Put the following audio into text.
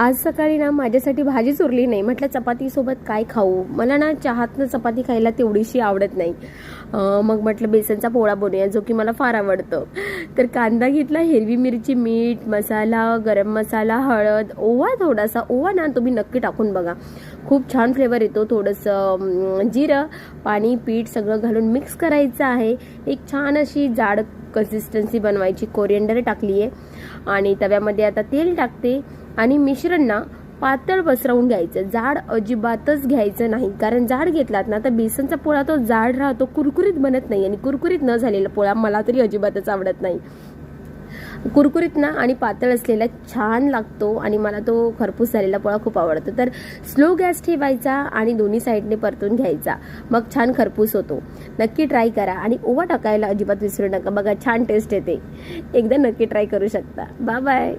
आज सकाळी ना माझ्यासाठी भाजीच उरली नाही. म्हटलं चपातीसोबत काय खाऊ? मला ना चहातनं चपाती खायला तेवढीशी आवडत नाही. मग म्हटलं बेसनचा पोळा बनवूया जो की मला फार आवडतो. तर कांदा घेतला हिरवी मिरची मीठ मसाला गरम मसाला हळद ओवा थोडासा. ओवा ना तुम्ही नक्की टाकून बघा. खूप छान फ्लेवर येतो. थोडंसं जिरं पाणी पीठ सगळं घालून मिक्स करायचं आहे. एक छान अशी जाड कन्सिस्टन्सी बनवायची. कोरिएंडर टाकली आहे आणि तव्यामध्ये आता तेल टाकते. आणि मिश्रण ना पातळ पसरवून घ्यायचं. जाड अजिबातच घ्यायचं नाही. कारण जाड घेतलात ना तर बेसनचा पोळा तो जाड राहतो कुरकुरीत बनत नाही. आणि कुरकुरीत न झालेला पोळा मला तरी अजिबातच आवडत नाही. कुरकुरीत ना आणि पातळ असलेला छान लागतो आणि मला तो खरपूस झालेला पोळा खूप आवडतो. तर स्लो गॅस ठेवायचा आणि दोन्ही साईडने परतून घ्यायचा. मग छान खरपूस होतो. नक्की ट्राय करा आणि ओवा टाकायला अजिबात विसरू नका. बघा छान टेस्ट येते. एकदा नक्की ट्राय करू शकता. Bye bye.